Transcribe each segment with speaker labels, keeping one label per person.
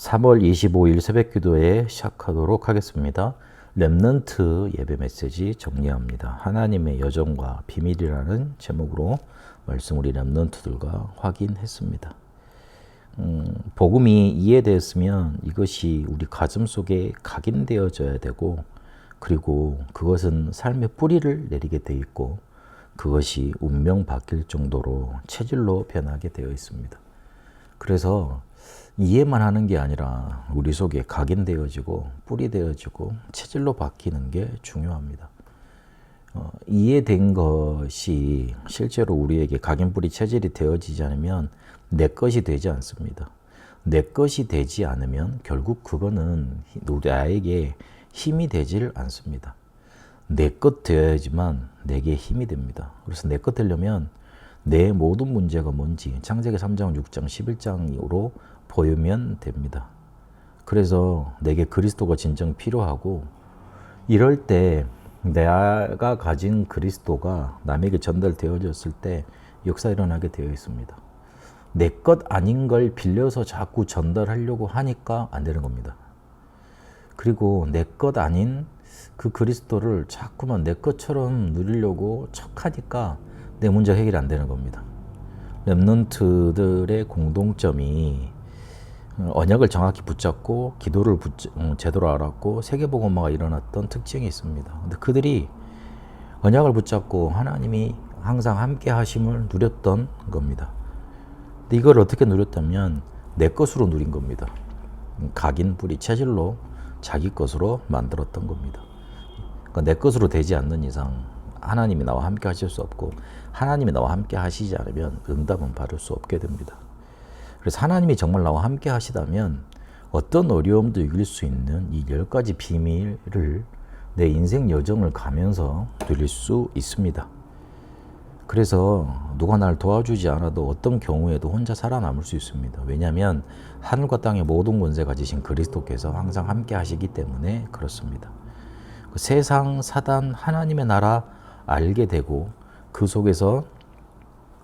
Speaker 1: 3월 25일 새벽 기도에 시작하도록 하겠습니다. 렘넌트 예배 메시지 정리합니다. 하나님의 여정과 비밀이라는 제목으로 말씀 우리 렘넌트들과 확인했습니다. 음, 복음이 이해되었으면 이것이 우리 가슴 속에 각인되어져야 되고 그리고 그것은 삶의 뿌리를 내리게 돼 있고 그것이 운명 바뀔 정도로 체질로 변하게 되어 있습니다. 그래서 이해만 하는 게 아니라 우리 속에 각인되어지고 뿌리 되어지고 체질로 바뀌는 게 중요합니다. 어, 이해된 것이 실제로 우리에게 각인 뿌리 체질이 되어지지 않으면 내 것이 되지 않습니다. 내 것이 되지 않으면 결국 그거는 나에게 힘이 되질 않습니다. 내 것 되어야지만 내게 힘이 됩니다. 그래서 내 것 되려면 내 모든 문제가 뭔지 창세기 3장, 6장, 11장으로 보이면 됩니다. 그래서 내게 그리스도가 진정 필요하고 이럴 때 내가 가진 그리스도가 남에게 전달되어졌을 때 역사 일어나게 되어 있습니다. 내 것 아닌 걸 빌려서 자꾸 전달하려고 하니까 안 되는 겁니다. 그리고 내 것 아닌 그 그리스도를 자꾸만 내 것처럼 누리려고 척하니까 내 문제 해결이 안 되는 겁니다. 랩런트들의 공동점이 언약을 정확히 붙잡고 기도를 붙, 음, 제대로 알았고 세계복음화가 일어났던 특징이 있습니다. 근데 그들이 언약을 붙잡고 하나님이 항상 함께 하심을 누렸던 겁니다. 근데 이걸 어떻게 누렸다면 내 것으로 누린 겁니다. 각인 뿌리 체질로 자기 것으로 만들었던 겁니다. 그러니까 내 것으로 되지 않는 이상 하나님이 나와 함께 하실 수 없고 하나님이 나와 함께 하시지 않으면 응답은 받을 수 없게 됩니다. 그래서 하나님이 정말 나와 함께 하시다면 어떤 어려움도 이길 수 있는 이 열 가지 비밀을 내 인생 여정을 가면서 누릴 수 있습니다. 그래서 누가 날 도와주지 않아도 어떤 경우에도 혼자 살아남을 수 있습니다. 왜냐하면 하늘과 땅의 모든 권세 가지신 그리스도께서 항상 함께 하시기 때문에 그렇습니다. 그 세상, 사단, 하나님의 나라 알게 되고 그 속에서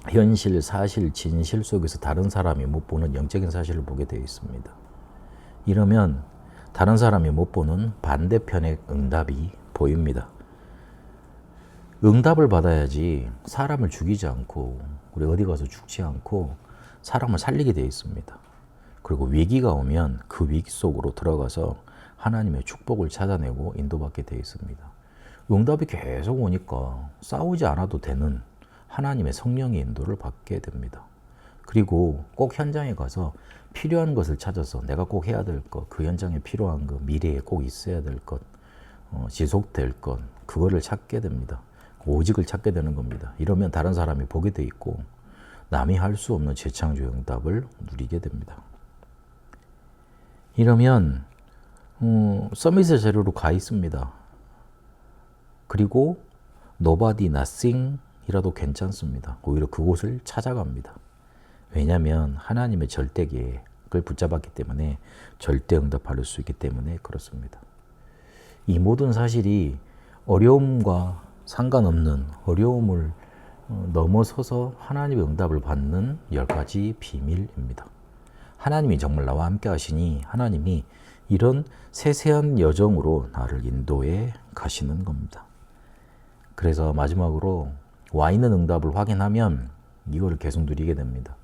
Speaker 1: 현실, 사실, 진실 속에서 다른 사람이 못 보는 영적인 사실을 보게 되어 있습니다. 이러면 다른 사람이 못 보는 반대편의 응답이 보입니다. 응답을 받아야지 사람을 죽이지 않고 우리 어디 가서 죽지 않고 사람을 살리게 되어 있습니다. 그리고 위기가 오면 그 위기 속으로 들어가서 하나님의 축복을 찾아내고 인도받게 되어 있습니다. 응답이 계속 오니까 싸우지 않아도 되는 하나님의 성령의 인도를 받게 됩니다. 그리고 꼭 현장에 가서 필요한 것을 찾아서 내가 꼭 해야 될 것, 그 현장에 필요한 것, 미래에 꼭 있어야 될 것, 어, 지속될 것, 그거를 찾게 됩니다. 오직을 찾게 되는 겁니다. 이러면 다른 사람이 보게 돼 있고 남이 할 수 없는 재창조 응답을 누리게 됩니다. 이러면 어, 서밋의 자료로 가 있습니다. 그리고 nobody, nothing 이라도 괜찮습니다. 오히려 그곳을 찾아갑니다. 왜냐하면 하나님의 절대 계획을 붙잡았기 때문에 절대 응답할 수 있기 때문에 그렇습니다. 이 모든 사실이 어려움과 상관없는 어려움을 어, 넘어서서 하나님의 응답을 받는 열 가지 비밀입니다. 하나님이 정말 나와 함께 하시니 하나님이 이런 세세한 여정으로 나를 인도해 가시는 겁니다. 그래서 마지막으로 와 있는 응답을 확인하면 이거를 계속 누리게 됩니다.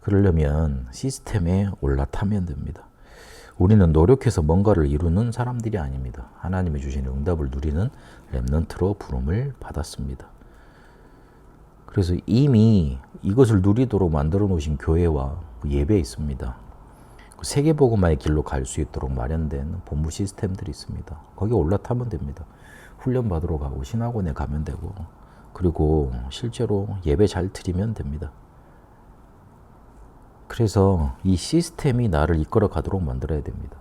Speaker 1: 그러려면 시스템에 올라타면 됩니다. 우리는 노력해서 뭔가를 이루는 사람들이 아닙니다. 하나님이 주신 응답을 누리는 랩넌트로 부름을 받았습니다. 그래서 이미 이것을 누리도록 만들어 놓으신 교회와 그 예배 있습니다. 그 세계복음화의 길로 갈 수 있도록 마련된 본부 시스템들이 있습니다. 거기 올라타면 됩니다. 훈련 받으러 가고 신학원에 가면 되고 그리고 실제로 예배 잘 드리면 됩니다. 그래서 이 시스템이 나를 이끌어 가도록 만들어야 됩니다.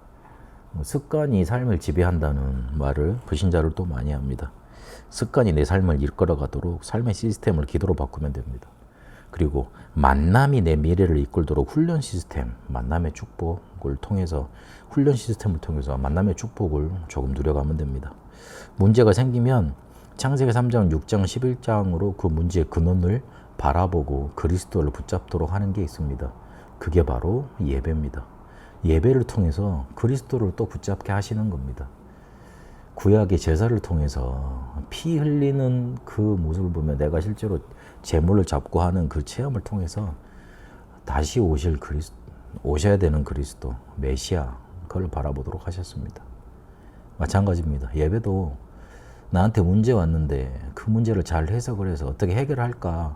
Speaker 1: 뭐 습관이 삶을 지배한다는 말을 불신자를 또 많이 합니다. 습관이 내 삶을 이끌어 가도록 삶의 시스템을 기도로 바꾸면 됩니다. 그리고 만남이 내 미래를 이끌도록 훈련 시스템, 만남의 축복을 통해서 훈련 시스템을 통해서 만남의 축복을 조금 누려가면 됩니다. 문제가 생기면 창세기 3장, 6장, 11장으로 그 문제의 근원을 바라보고 그리스도를 붙잡도록 하는 게 있습니다. 그게 바로 예배입니다. 예배를 통해서 그리스도를 또 붙잡게 하시는 겁니다. 구약의 제사를 통해서 피 흘리는 그 모습을 보면 내가 실제로 제물을 잡고 하는 그 체험을 통해서 다시 오실 그리스 오셔야 되는 그리스도 메시아 그걸 바라보도록 하셨습니다. 마찬가지입니다. 예배도 나한테 문제 왔는데 그 문제를 잘 해석을 해서 어떻게 해결할까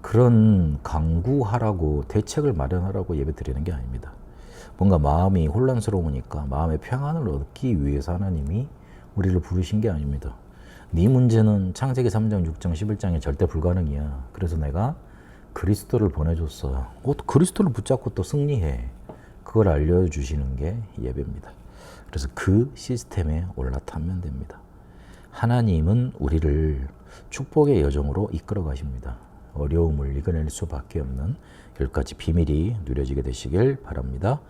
Speaker 1: 그런 강구하라고 대책을 마련하라고 예배 드리는 게 아닙니다. 뭔가 마음이 혼란스러우니까 마음의 평안을 얻기 위해서 하나님이 우리를 부르신 게 아닙니다. 네 문제는 창세기 3장, 6장, 11장에 절대 불가능이야. 그래서 내가 그리스도를 보내줬어. 어, 그리스도를 붙잡고 또 승리해. 그걸 알려주시는 게 예배입니다. 그래서 그 시스템에 올라타면 됩니다. 하나님은 우리를 축복의 여정으로 이끌어 가십니다. 어려움을 이겨낼 수밖에 없는 열 가지 비밀이 누려지게 되시길 바랍니다.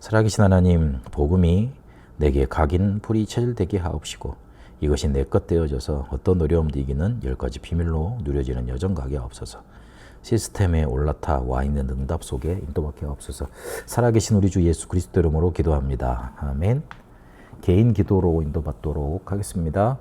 Speaker 1: 살아계신 하나님, 복음이 내게 각인 불이 체질되게 하옵시고 이것이 내 것 되어져서 어떤 어려움도 이기는 열 가지 비밀로 누려지는 여정 가게 하옵소서. 시스템에 올라타 와 있는 응답 속에 인도받게 하옵소서. 살아계신 우리 주 예수 그리스도 이름으로 기도합니다. 아멘. 개인 기도로 인도받도록 하겠습니다.